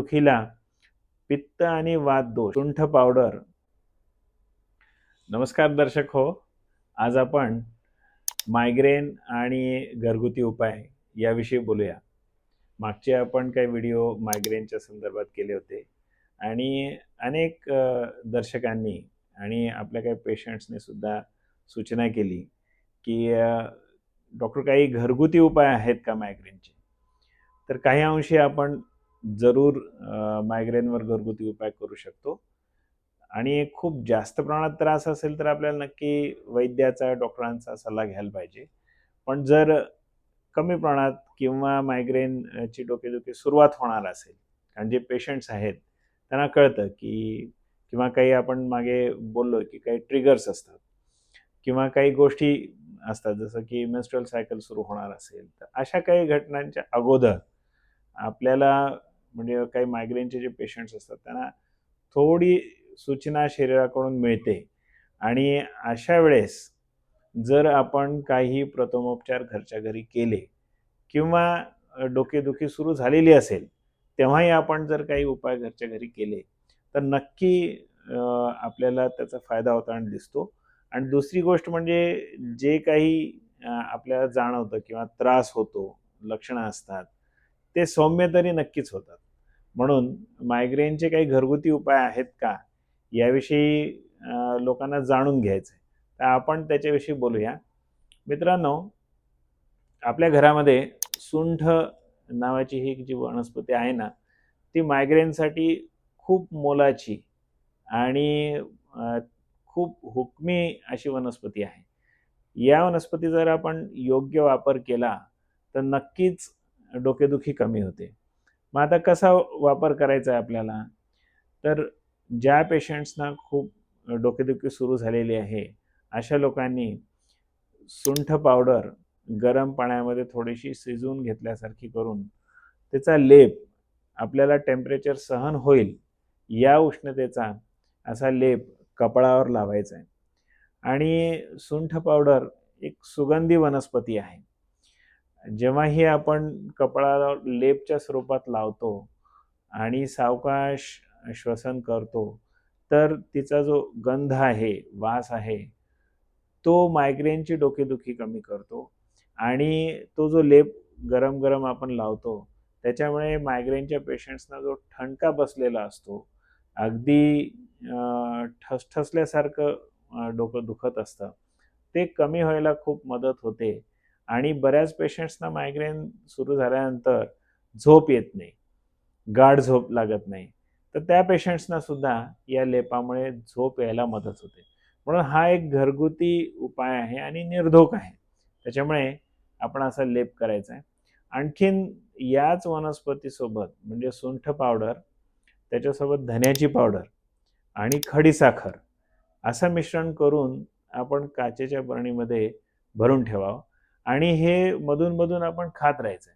दुखीला पित्त आणि वात दोष. सुंठ पावडर नमस्कार दर्शक हो. आज आपण मायग्रेन आणि घरगुती उपाय याविषयी बोलूया. मागचे आपण काही व्हिडिओ मायग्रेनच्या संदर्भात केले होते. आणि अनेक दर्शकांनी आणि आपल्या काही पेशंट्सने सुद्धा सूचना केली की डॉक्टर काही घरगुती उपाय आहेत का मायग्रेनचे तर काही अंशी आपण जरूर मायग्रेनवर घरगुती उपाय करू शकतो. आणि खूप जास्त प्रमाणात त्रास असेल तर आपल्याला नक्की वैद्याचा डॉक्टरांचा सल्ला घ्यायला पाहिजे. पण जर कमी प्रमाणात किंवा मायग्रेनची डोकेदुखी सुरुवात होणार असेल कारण जे पेशंट्स आहेत त्यांना कळतं की किंवा काही आपण मागे बोललो की काही ट्रिगर्स असतात. किंवा काही गोष्टी असतात जसं की मेन्स्ट्रल सायकल सुरू होणार असेल तर अशा काही घटनांच्या अगोदर आपल्याला म्हणजे काही मायग्रेनचे जे पेशंट्स असतात त्यांना थोडी सूचना शरीराकडून मिळते. आणि अशा वेळेस जर आपण काही प्रथमोपचार घरच्या घरी केले किंवा डोकेदुखी सुरू झालेली असेल तेव्हाही आपण जर काही उपाय घरच्या घरी केले तर नक्की आपल्याला त्याचा फायदा होताना दिसतो. आणि दुसरी गोष्ट म्हणजे जे काही आपल्याला जाणवतं किंवा त्रास होतो लक्षणं असतात ते सौम्य तरी नक्कीच होतात. म्हणून मायग्रेनचे काही घरगुती उपाय आहेत का? याविषयी लोकांना जाणून घ्यायचं आहे तर आपण त्याच्याविषयी बोलूया. मित्रांनो आपल्या घरामध्ये सुंठ नावाची ही जी वनस्पती आहे ना ती मायग्रेनसाठी खूप मोलाची आणि खूप हुकमी अशी वनस्पती आहे. या वनस्पती जर आपण योग्य वापर केला तर नक्कीच डोकेदुखी कमी होते. मग आता कसा वापर करायचा आहे आपल्याला? तर ज्या पेशंट्सना खूप डोकेदुखी सुरू झालेली आहे अशा लोकांनी सुंठ पावडर गरम पाण्यामध्ये थोडीशी शिजवून घेतल्यासारखी करून त्याचा लेप आपल्याला टेम्परेचर सहन होईल या उष्णतेचा असा लेप कपाळावर लावायचा आहे. आणि सुंठ पावडर एक सुगंधी वनस्पती आहे. जेव्हाही आपण कपाळाला लेपच्या स्वरूपात लावतो आणि सावकाश श्वसन करतो तर तिचा जो गंध आहे वास आहे तो मायग्रेनची डोकेदुखी कमी करतो आणि तो जो लेप गरम गरम आपण लावतो त्याच्यामुळे मायग्रेनच्या पेशंट्सना जो ठणका बसलेला असतो अगदी ठसठसल्यासारखं डोकं दुखत असतं. ते कमी व्हायला खूप मदत होते. आणि बऱ्याच पेशंट्सना मायग्रेन सुरू झाल्यानंतर झोप येत नाही. गाढ झोप लागत नाही. तर त्या पेशंट्सना सुद्धा या लेपामुळे झोप यायला मदत होते. म्हणून हा एक घरगुती उपाय आहे आणि निर्धोक आहे. त्याच्यामुळे आपण असा लेप करायचा आहे. आणखीन याच वनस्पतीसोबत म्हणजे सुंठ पावडर त्याच्यासोबत धन्याची पावडर आणि खडीसाखर असं मिश्रण करून आपण काचेच्या बरणीमध्ये भरून ठेवावं. आणि हे मधून मधून आपण खात राहायचं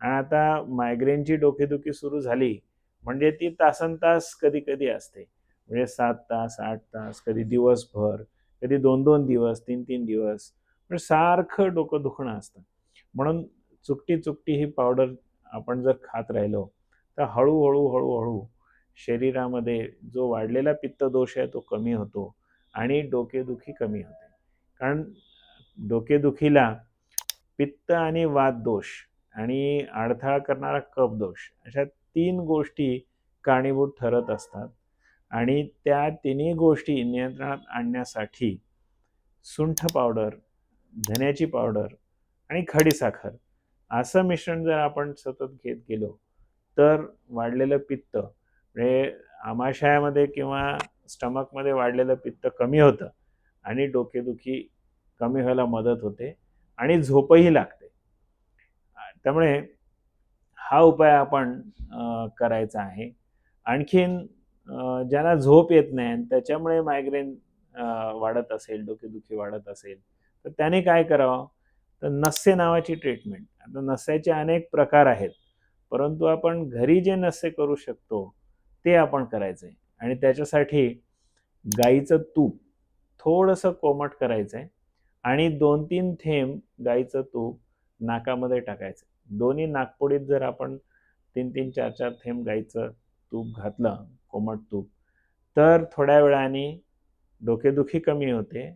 आणि आता मायग्रेनची डोकेदुखी सुरू झाली म्हणजे ती तासन तास कधी कधी असते. म्हणजे सात तास आठ तास कधी दिवसभर कधी दोन दोन दिवस तीन तीन दिवस म्हणजे सारखं डोकं दुखणं असतं. म्हणून चुकटी चुकटी ही पावडर आपण जर खात राहिलो तर हळूहळू हळूहळू शरीरामध्ये जो वाढलेला पित्तदोष आहे तो कमी होतो आणि डोकेदुखी कमी होते. कारण डोकेदुखीला पित्त आणि वात दोष आणि अडथळा करणारा कपदोष अशा तीन गोष्टी कारणीभूत ठरत असतात. आणि त्या तिन्ही गोष्टी नियंत्रणात आणण्यासाठी सुंठ पावडर धन्याची पावडर आणि खडीसाखर असं मिश्रण जर आपण सतत घेत गेलो तर वाढलेलं पित्त म्हणजे आमाशयामध्ये किंवा स्टमकमध्ये वाढलेलं पित्त कमी होतं आणि डोकेदुखी कमी व्हायला मदत होते. आणि झोपही लागते. त्यामुळे हा उपाय आपण करायचा आहे. आणखीन ज्यांना झोप येत नाही आणि त्याच्यामुळे मायग्रेन वाढत असेल डोकेदुखी वाढत असेल तर त्याने काय करावं? तर नस्से नावाची ट्रीटमेंट आता नस्याचे अनेक प्रकार आहेत. परंतु आपण घरी जे नस्से करू शकतो ते आपण करायचं. आहे आणि त्याच्यासाठी गाईचं तूप थोडंसं कोमट करायचं आहे आणि दोन तीन थेंब गाईचं तूप नाकामध्ये टाकायचं. दोन्ही नाकपुडीत जर आपण तीन तीन चार चार थेंब गाईचं तूप घातलं कोमट तूप तर थोड्या वेळाने डोकेदुखी कमी होते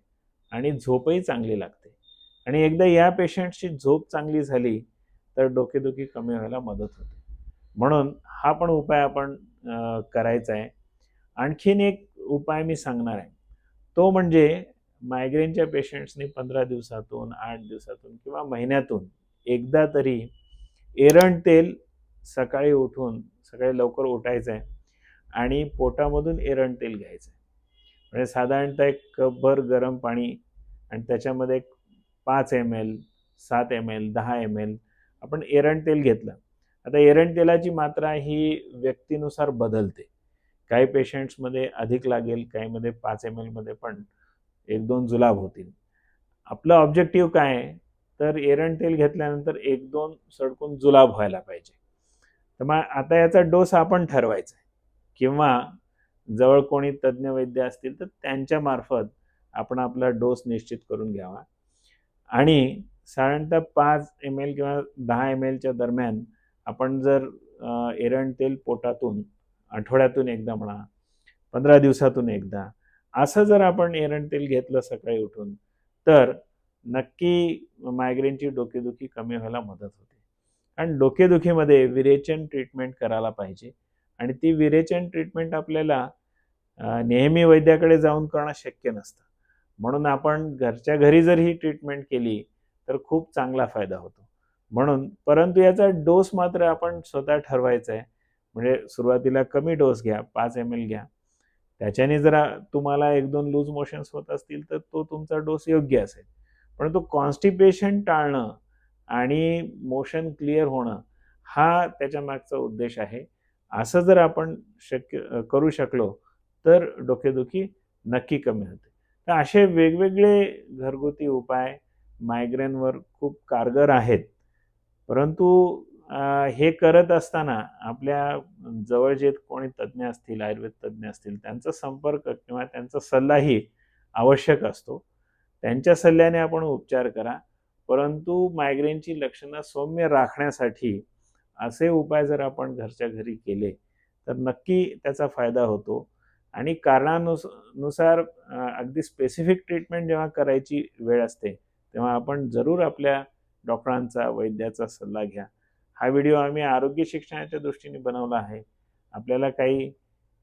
आणि झोपही चांगली लागते. आणि एकदा या पेशंटची झोप चांगली झाली तर डोकेदुखी कमी व्हायला मदत होते. म्हणून हा पण उपाय आपण करायचा आहे. आणखीन एक उपाय मी सांगणार आहे. तो म्हणजे मायग्रेनच्या पेशंट्सनी पंधरा दिवसातून आठ दिवसातून किंवा महिन्यातून एकदा तरी एरण तेल सकाळी उठून सकाळी लवकर उठायचं आहे आणि पोटामधून एरण तेल घ्यायचं आहे म्हणजे साधारणतः एक कपभर गरम पाणी आणि त्याच्यामध्ये एक पाच एम एल सात एम एल दहा एम एल आपण एरण तेल घेतलं. आता एरण तेलाची मात्रा ही व्यक्तीनुसार बदलते. काही पेशंट्समध्ये अधिक लागेल काहीमध्ये पाच एम एलमध्ये पण एक दोन जुलाब होतील. आपलं ऑब्जेक्टिव्ह काय आहे? तर एरण तेल घेतल्यानंतर एक दोन सडकून जुलाब व्हायला पाहिजे. तर मग आता याचा डोस आपण ठरवायचा आहे. किंवा जवळ कोणी तज्ज्ञ वैद्य असतील तर त्यांच्या मार्फत आपण आपला डोस निश्चित करून घ्यावा. आणि साधारणतः पाच एम एल किंवा दहा एम एलच्या दरम्यान आपण जर एरण तेल पोटातून आठवड्यातून एकदा म्हणा पंधरा दिवसातून एकदा असं जर आपण एरंड तेल घेतलं सकाळी उठून तर नक्की मायग्रेनची डोकेदुखी कमी व्हायला मदत होते. कारण डोकेदुखीमध्ये विरेचन ट्रीटमेंट करायला पाहिजे. आणि ती विरेचन ट्रीटमेंट आपल्याला नेहमी वैद्याकडे जाऊन करणं शक्य नसतं. म्हणून आपण घरच्या घरी जर ही ट्रीटमेंट केली तर खूप चांगला फायदा होतो. म्हणून परंतु याचा डोस मात्र आपण स्वतः ठरवायचा आहे. म्हणजे सुरुवातीला कमी डोस घ्या पाच एम एल घ्या. त्याच्याने जरा तुम्हाला एक दोन लूज मोशन्स होत असतील तर तो तुमचा डोस योग्य असेल. परंतु कॉन्स्टिपेशन टाळणं आणि मोशन क्लिअर होणं हा त्याच्या मागचा उद्देश आहे. असं जर आपण शक्य करू शकलो तर डोकेदुखी नक्की कमी होते. तर असे वेगवेगळे घरगुती उपाय मायग्रेनवर खूप कारगर आहेत. परंतु हे करत असताना आपल्या जवळ जे कोणी तज्ज्ञ असतील आयुर्वेद तज्ज्ञ असतील त्यांचा संपर्क किंवा त्यांचा सल्लाही आवश्यक असतो. त्यांच्या सल्ल्याने आपण उपचार करा. परंतु मायग्रेनची लक्षणं सौम्य राखण्यासाठी असे उपाय जर आपण घरच्या घरी केले तर नक्की त्याचा फायदा होतो. आणि कारणानुसनुसार अगदी स्पेसिफिक ट्रीटमेंट जेव्हा करायची वेळ असते तेव्हा आपण जरूर आपल्या डॉक्टरांचा वैद्याचा सल्ला घ्या. हा व्हिडिओ आम्ही आरोग्य शिक्षणाच्या दृष्टीने बनवला आहे. आपल्याला काही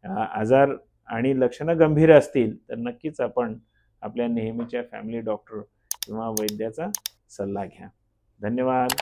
आजार आणि लक्षणं गंभीर असतील तर नक्कीच आपण आपल्या नेहमीच्या फॅमिली डॉक्टर किंवा वैद्याचा सल्ला घ्या. धन्यवाद.